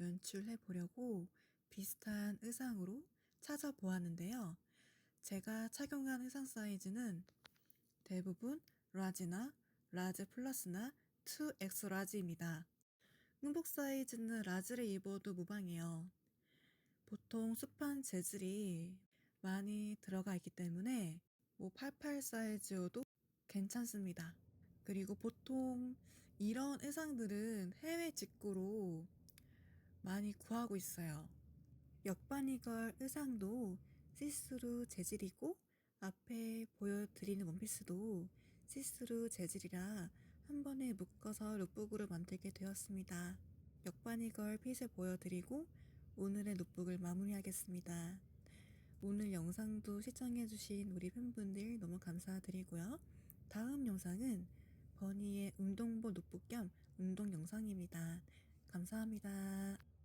연출해 보려고 비슷한 의상으로 찾아보았는데요. 제가 착용한 의상 사이즈는 대부분 라지나 라지 플러스나 2X 라지입니다. 문복 사이즈는 라지를 입어도 무방해요. 보통 습한 재질이 많이 들어가 있기 때문에 뭐 88 사이즈여도 괜찮습니다. 그리고 보통 이런 의상들은 해외 직구로 많이 구하고 있어요. 역바니걸 의상도 시스루 재질이고 앞에 보여드리는 원피스도 시스루 재질이라 한 번에 묶어서 룩북으로 만들게 되었습니다. 역바니걸 핏을 보여드리고 오늘의 룩북을 마무리하겠습니다. 오늘 영상도 시청해주신 우리 팬분들 너무 감사드리고요. 다음 영상은 버니의 운동복 룩북 겸 운동 영상입니다. 감사합니다.